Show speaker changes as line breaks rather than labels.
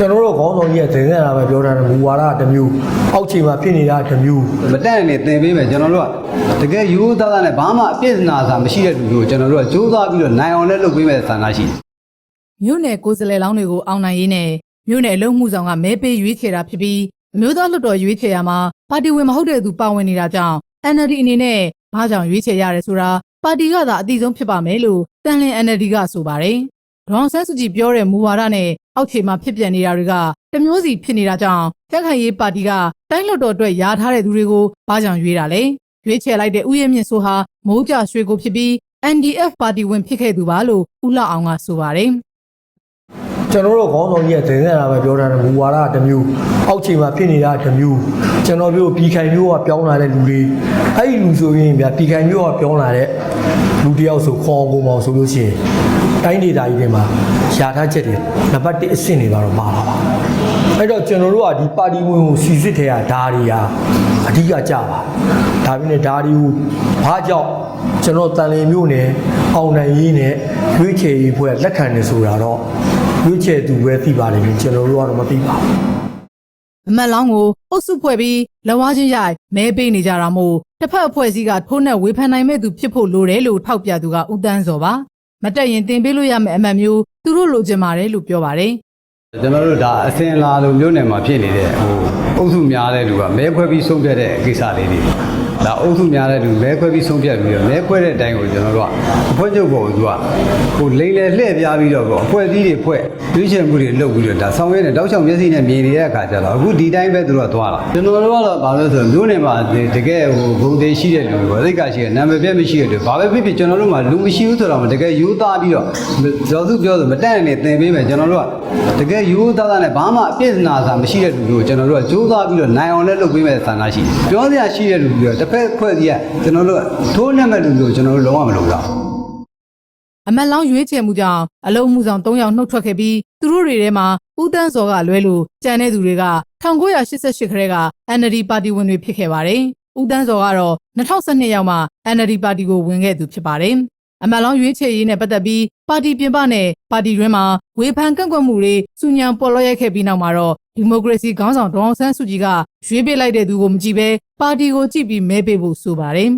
ကျွန်တော်တို့ခေါင်းဆောင်ကြီးကတင်နေတာပဲပြောတာမူဝါဒတစ်မျိုးအောက်ခြေမှာဖြစ်နေတာတစ်မျိုး
မတန့်နေသင်ပေးမယ်ကျွန်တော်တို့ကတကယ်ယူသားသားနဲ့ဘာမှအပြစ်နာစာမရှိတဲ့လူမျိုးကိုကျွန်တော်တို့ကကြိုးစားပြီးတော့နိုင်အောင်လည်းလုပ်ပေးမယ်ဆန္ဒရှိတယ်
မြို့နယ်ကိုယ်စားလှယ်လောင်းတွေကိုအောင်နိုင်ရေးနဲ့မြို့နယ်အလုံးမှုဆောင်ကမဲပေးရွေးချယ်တာဖြစ်ပြီးအမျိုးသားလွှတ်တော်ရွေးချယ်ရမှာပါတီဝင်မဟုတ်တဲ့သူပါဝင်နေတာကြောင့် NLD အနေနဲ့ဘာကြောင့်ရွေးချယ်ရတယ်ဆိုတာပါတီကသာအတိအဆုံးဖြစ်ပါမယ်လို့တန်လင် NLD ကဆိုပါတယ်။ဒေါန်ဆန်းစုကြည်ပြောတဲ့မူဝါဒနဲ့ အောက်ခြေမှာဖြစ်ပျက်နေတာတွေကတမျိုးစီဖြစ်နေတာကြောင့်တက်ခိုင်ရေးပါတီကတိုင်းလွှတ်တော်အတွက်ယာထားတဲ့သူတွေကိုဘာကြောင့်ရွေးတာလဲ။ရွေးချယ်လိုက်တဲ့ဥယျာဉ်မြင့်ဆိုဟာမိုးကြရွှေကိုဖြစ်ပြီး NDF ပါတီဝင်ဖြစ်ခဲ့သူပါလို့ဦးလှအောင်ကဆိုပါတယ်။
ကျွန်တော်တို့ခေါင်းဆောင်ကြီးကတင်နေတာပဲပြောတာမူဝါဒတစ်မျိုးအောက်ခြေမှာဖြစ်နေတာတစ်မျိုးကျွန်တော်တို့ပြည်ခိုင်မျိုးကပြောင်းလာတဲ့လူတွေအဲ့ဒီလူဆိုရင်ဗျာပြည်ခိုင်မျိုးကပြောင်းလာတဲ့လူတစ်ယောက်ဆိုခေါ်အောင်ကုန်အောင်ဆိုလို့ရှိရင်တိုင်းဒေသကြီးတွေမှာရှာထားချက်တွေနံပါတ်1အဆင့်တွေပါတော့ပါလာပါအဲ့တော့ကျွန်တော်တို့ကဒီပါတီဝင်ကိုစီစစ်ထဲကဓာရီဟာအဓိကကြပါဒါပြင်းနဲ့ဓာရီကိုဘာကြောင့်ကျွန်တော်တန်လင်မျိုးနဲ့အောင်နိုင်ရေးနဲ့ရွေးချယ်ရေးဖွဲ့လက်ခံနေဆိုတာတော့ ရွေးချယ်သူပဲသိပါတယ်ကျွန်တော်တို့ကတော့မသိပါဘူး
အမတ်လောင်းကိုအုပ်စုဖွဲ့ပြီးလက်ဝါးချင်းရိုက်မဲပေးနေကြတာမို့တစ်ဖက်အဖွဲ့အစည်းကထိုးနှက်ဝေဖန်နိုင်မဲ့သူဖြစ်ဖို့လိုတယ်လို့ထောက်ပြသူကဦးတန်းစောပါမတက်ရင်တင်ပေးလို့ရမယ့်အမတ်မျိုးသူတို့လိုချင်ပါတယ်လို့ပြောပါတယ်
ကျွန်တော်တို့ဒါအစင်လာလိုမျိုးနယ်မှာဖြစ်နေတဲ့ဟို အုပ်စုများတဲ့လူကမဲခွဲပြီးဆုံးဖြတ်တဲ့ကိစ္စလေးတွေဒါအုပ်စုများတဲ့လူမဲခွဲပြီးဆုံးဖြတ်ပြီးတော့မဲခွဲတဲ့အတိုင်းကိုကျွန်တော်တို့ကအဖွဲ့ချုပ်ပေါ်ကိုသူကဟိုလိမ့်လေလှည့်ပြားပြီးတော့ပေါ့အဖွဲ့အစည်းတွေဖွဲ့ရွေးချယ်မှုတွေလုပ်ပြီးတော့ဒါဆောင်ရွက်နေတောက်ချောင်မျက်စိနဲ့မြင်နေတဲ့အခါကျတော့အခုဒီတိုင်းပဲသူတို့ကသွားတာကျွန်တော်တို့ကတော့ဘာလို့လဲဆိုတော့မျိုးနယ်မှာတကယ်ဟိုဂုံသေးရှိတဲ့လူတွေပေါ့သိက္ခာရှိတဲ့နာမည်ပြတ်မရှိတဲ့လူဘာပဲဖြစ်ဖြစ်ကျွန်တော်တို့မှာလူမရှိဘူးဆိုတော့တကယ်ယူသားပြီးတော့ကျော်စုပြောဆိုမတန့်နေသင်ပေးမယ်ကျွန်တော်တို့ကတကယ်ယူသားသားနဲ့ဘာမှအပြစ်နာစာမရှိတဲ့လူတွေကိုကျွန်တော်တို့ကကြိုးစားပြီးတော့နိုင်အောင်လည်းလုပ်ပေးမယ်ဆန္ဒရှိတယ်ပြောစရာရှိတဲ့လူတွေတစ်ဖက်ဖွဲ့စည်းကကျွန်တော်တို့ကထိုးနှက်မဲ့လူတွေကိုကျွန်တော်တို့လုံးဝမလုပ်တော့
အမတ်လောင်းရွေးချယ်မှုကြောင့်အလုံးမှုဆောင်၃ယောက်နှုတ်ထွက်ခဲ့ပြီးသူတို့တွေထဲမှာဦးတန်းစောကလွဲလို့ကြံတဲ့သူတွေက1988ခရဲက NLD ပါတီဝင်တွေဖြစ်ခဲ့ပါတယ်ဦးတန်းစောကတော့2012ရောက်မှ NLD ပါတီကိုဝင်ခဲ့သူဖြစ်ပါတယ် အမတ်လောင်းရွေးချယ်ရေးနဲ့ပတ်သက်ပြီးပါတီပြင်ပနဲ့ပါတီတွင်းမှာဝေဖန်ကန့်ကွက်မှုတွေစူညံပေါ်လော့ရိုက်ခဲ့ပြီးနောက်မှာတော့ဒီမိုကရေစီခေါင်းဆောင်ဒေါအောင်ဆန်းစုကြည်ကရွေးပေးလိုက်တဲ့သူကိုမကြည့်ဘဲပါတီကိုကြည့်ပြီးမဲပေးဖို့ဆိုပါတယ်